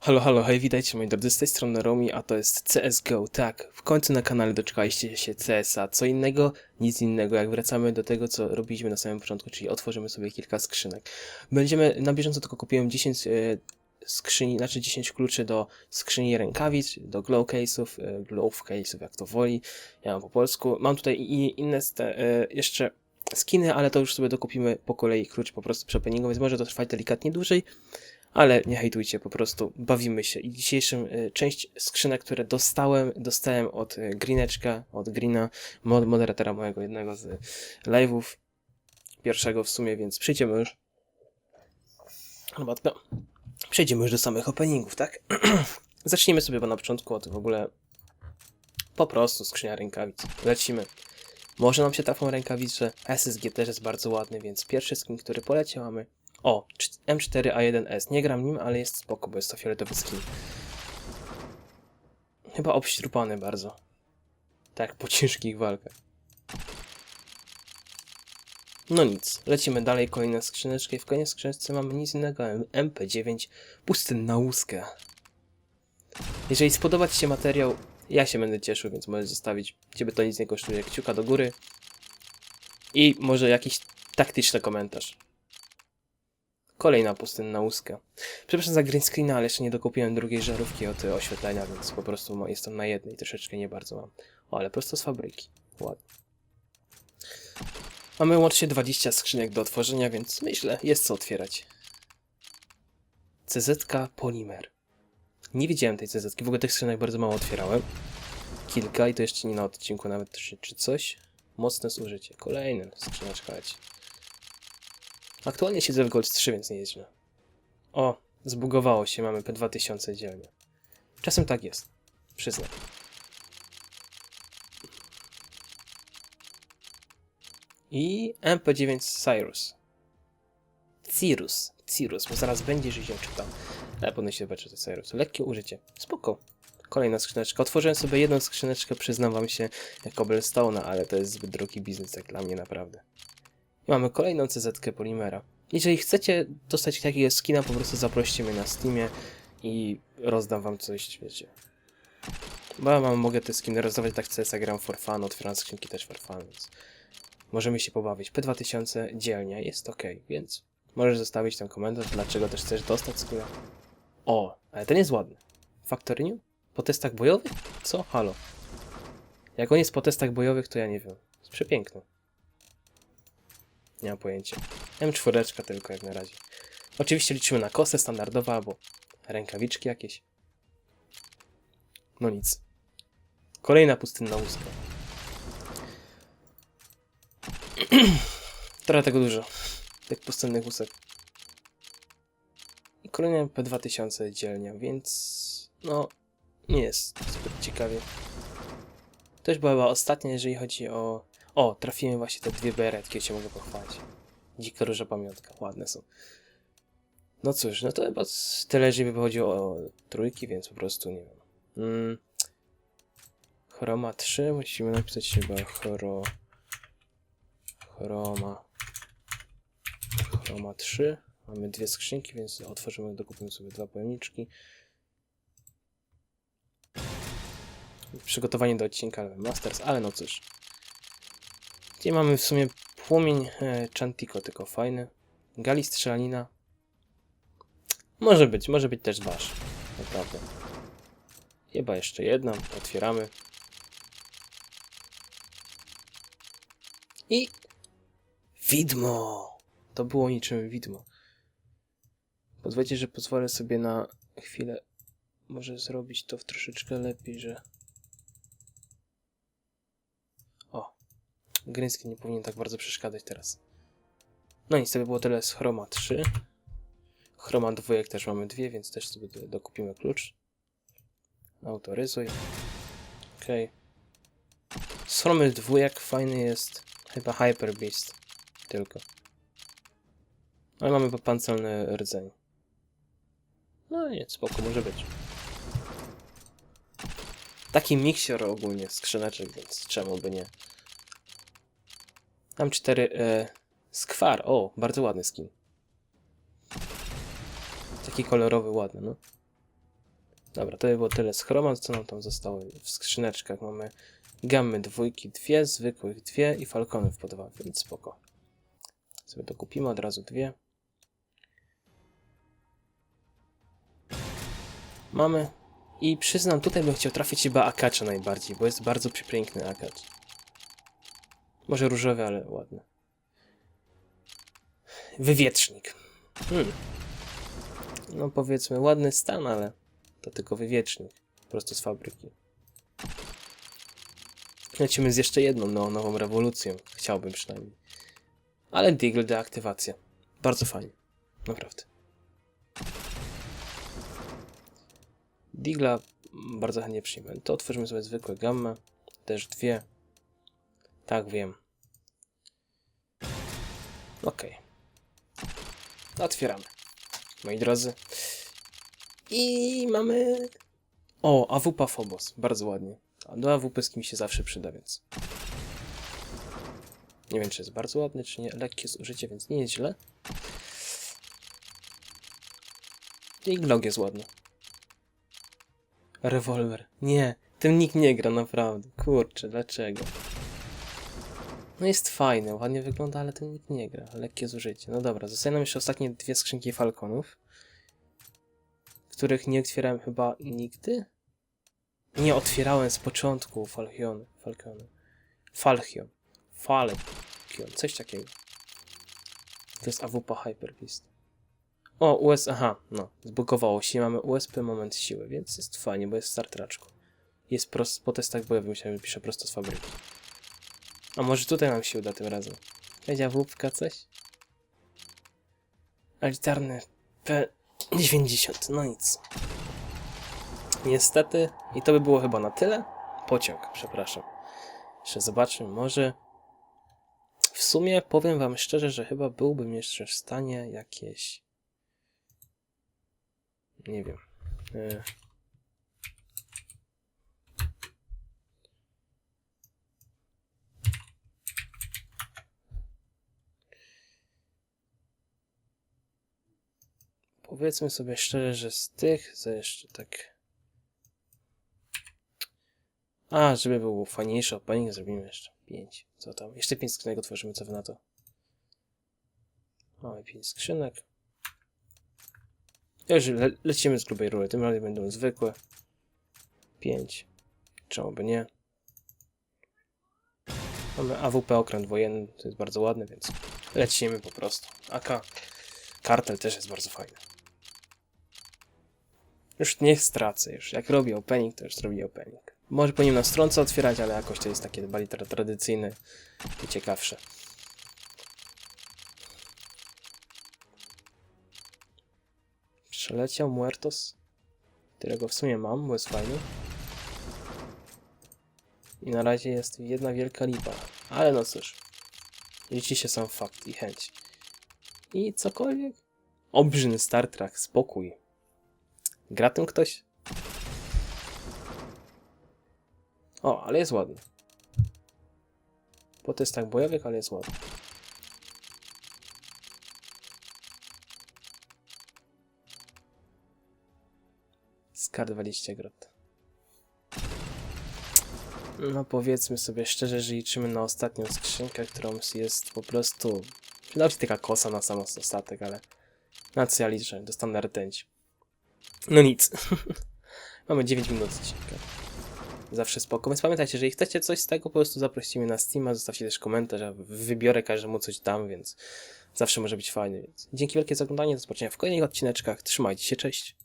Halo, halo, hej, witajcie moi drodzy, z tej strony Romi, a to jest CSGO. Tak, w końcu na kanale doczekaliście się CS-a. Co innego? Nic innego, jak wracamy do tego, co robiliśmy na samym początku, czyli otworzymy sobie kilka skrzynek. Będziemy, na bieżąco tylko kupiłem 10 e, skrzyni, znaczy 10 kluczy do skrzyni rękawic, do glow case'ów, e, glove case'ów, jak to woli, ja mam po polsku. Mam tutaj i inne e, jeszcze skiny, ale to już sobie dokupimy po kolei klucz po prostu przepeningu, więc może to trwać delikatnie dłużej. Ale nie hejtujcie, po prostu bawimy się. I dzisiejszym y, część skrzynek, które dostałem, dostałem od y, Greeneczka, od Greena, mod, moderatora mojego jednego z live'ów. Pierwszego w sumie, więc przejdziemy już. Herbatka. Przejdziemy już do samych openingów, tak? Zacznijmy sobie bo na początku od w ogóle po prostu skrzynia rękawic. Lecimy. Może nam się trafią rękawice. SSG też jest bardzo ładny, więc pierwszy skin, który poleciał mamy o, M4A1S. Nie gram nim, ale jest spoko, bo jest to fioletowy skin. Chyba obśrupany bardzo. Tak, po ciężkich walkach. No nic, lecimy dalej, kolejna skrzyneczka i w kolejnej skrzyneczce mamy nic innego, MP9, pustynna łuska. Jeżeli spodoba Ci się materiał, ja się będę cieszył, więc możesz zostawić, Ciebie to nic nie kosztuje, kciuka do góry i może jakiś taktyczny komentarz. Kolejna pustynna łuska. Przepraszam za green screena, ale jeszcze nie dokupiłem drugiej żarówki od y, oświetlenia, więc po prostu jestem na jednej, troszeczkę nie bardzo mam. O, ale prosto z fabryki. Ładnie. Mamy łącznie 20 skrzynek do otworzenia, więc myślę, jest co otwierać. CZ Polimer. Nie widziałem tej CZ, w ogóle tych skrzynek bardzo mało otwierałem. Kilka i to jeszcze nie na odcinku nawet czy, czy coś. Mocne zużycie. Kolejny skrzyneczka leci. Aktualnie siedzę w Gold 3, więc nie jest. O, zbugowało się, mamy P2000 dzielnie. Czasem tak jest. Przyznam. I MP9 Cyrus. Cyrus. Cyrus, bo zaraz będzie, że się czytam. Ale powinno się zobaczyć, to Cyrus. Lekkie użycie. Spoko. Kolejna skrzyneczka. Otworzyłem sobie jedną skrzyneczkę, przyznam wam się, jak Cobblestone'a, ale to jest zbyt drogi biznes jak dla mnie naprawdę. I mamy kolejną CZ Polimera. Jeżeli chcecie dostać takiego skina, po prostu zaproście mnie na Steamie i rozdam wam coś, wiecie. Bo ja mam, mogę te skiny rozdawać tak CS, gram for fun, otwieram skrzynki też for fun, więc możemy się pobawić. P2000 dzielnie jest ok, więc możesz zostawić tam komentarz, dlaczego też chcesz dostać skina. O, ale ten jest ładny. Factory? Po testach bojowych? Co? Halo. Jak on jest po testach bojowych, to ja nie wiem. Jest przepiękny. Nie mam pojęcia. M4 tylko jak na razie. Oczywiście liczymy na kosę standardowa albo rękawiczki jakieś. No nic. Kolejna pustynna łuska. Trochę tego dużo. Tych pustynnych łusek. I kolejna P2000 dzielnia, więc no nie jest zbyt ciekawie. To już była ostatnia, jeżeli chodzi o o, trafiłem właśnie te dwie beretki, się mogę pochwalić. Dzika róża pamiątka, ładne są. No cóż, no to chyba tyle, jeżeli chodzi o, o trójki, więc po prostu nie wiem. Mm. Chroma 3, musimy napisać chyba chro... Chroma... Chroma 3. Mamy dwie skrzynki, więc otworzymy, dokupimy sobie dwa pojemniczki. Przygotowanie do odcinka Masters, ale no cóż. Tutaj mamy w sumie płomień e, Chantico, tylko fajny. Gali strzelanina. Może być, może być też wasz. Naprawdę. Chyba jeszcze jedną. Otwieramy. I... Widmo! To było niczym widmo. Pozwólcie, że pozwolę sobie na chwilę może zrobić to w troszeczkę lepiej, że... O, Gryński nie powinien tak bardzo przeszkadzać teraz. No nic, to by było tyle z Chroma 3. Chroma 2 też mamy dwie, więc też sobie do- dokupimy klucz. Autoryzuj. Ok. Z Chromy 2 fajny jest chyba Hyper Beast. Tylko. Ale mamy pancerny rdzeń. No nie, spoko, może być. Taki miksior ogólnie skrzyneczek, więc czemu by nie. Mam cztery. E, skwar. O, bardzo ładny skin. Taki kolorowy, ładny, no. Dobra, to by było tyle z chroma, co nam tam zostało w skrzyneczkach. Mamy gammy dwójki, dwie, zwykłych dwie i falconów po dwa, więc spoko. Sobie to kupimy od razu dwie. Mamy. I przyznam, tutaj bym chciał trafić chyba akacza najbardziej, bo jest bardzo przepiękny akacz. Może różowy, ale ładny. Wywietrznik. Hmm. No powiedzmy, ładny stan, ale to tylko wywiecznik. Prosto z fabryki. Lecimy z jeszcze jedną neonową rewolucją. Chciałbym przynajmniej. Ale Deagle deaktywacja. Bardzo fajnie. Naprawdę. Digla bardzo chętnie przyjmę. To otworzymy sobie zwykłe gamma. Też dwie. Tak, wiem. Okej. Otwieramy. Moi drodzy. I mamy... O, AWP Phobos. Bardzo ładnie. A do AWP z kim się zawsze przyda, więc... Nie wiem, czy jest bardzo ładny, czy nie. Lekkie zużycie, więc nie jest źle. I Glock jest ładny. Rewolwer. Nie, tym nikt nie gra, naprawdę. Kurczę, dlaczego? No jest fajny, ładnie wygląda, ale tym nikt nie gra. Lekkie zużycie. No dobra, zostają nam jeszcze ostatnie dwie skrzynki Falconów, których nie otwierałem chyba nigdy. Nie otwierałem z początku Falchion. Falcony. Falchion. Falchion. Coś takiego. To jest AWP Hyperbeast. O, US, aha, no, zbugowało się, mamy USP moment siły, więc jest fajnie, bo jest w startraczku. Jest prost, po testach bojowych musiałem pisze prosto z fabryki. A może tutaj nam się uda tym razem. Będzie włópka coś? Elitarny P90, no nic. Niestety, i to by było chyba na tyle. Pociąg, przepraszam. Jeszcze zobaczmy, może... W sumie powiem wam szczerze, że chyba byłbym jeszcze w stanie jakieś... Nie wiem. E... Powiedzmy sobie szczerze, że z tych, za jeszcze tak... A, żeby był fajniejszy opening, zrobimy jeszcze 5. Co tam? Jeszcze 5 skrzynek otworzymy, co wy na to? Mamy 5 skrzynek. Już le lecimy z grubej rury, tym razem będą zwykłe. 5. Czemu by nie? Mamy AWP okręt wojenny, to jest bardzo ładny, więc lecimy po prostu. AK kartel też jest bardzo fajny. Już niech stracę, już jak robię opening, to już zrobię opening. Może po nim na stronce otwierać, ale jakoś to jest takie bardziej tra tradycyjne i ciekawsze. Przeleciał Muertos, którego w sumie mam, bo jest fajny. I na razie jest jedna wielka lipa. Ale no cóż. Liczy się sam fakt i chęć. I cokolwiek? Obrzyn Star Trek, spokój. Gra tym ktoś? O, ale jest ładny. Po testach bojowych, ale jest ładny. Skar 20 grot. No powiedzmy sobie szczerze, że liczymy na ostatnią skrzynkę, którą jest po prostu... Przydała się taka kosa na sam ostatek, ale... Na co ja liczę? Dostanę rtęć. No nic. Mamy 9 minut odcinka. Zawsze spoko. Więc pamiętajcie, jeżeli chcecie coś z tego, po prostu zaproście mnie na Steama, zostawcie też komentarz, ja wybiorę każdemu coś dam, więc zawsze może być fajnie. Więc dzięki wielkie za oglądanie, do zobaczenia w kolejnych odcineczkach. Trzymajcie się, cześć.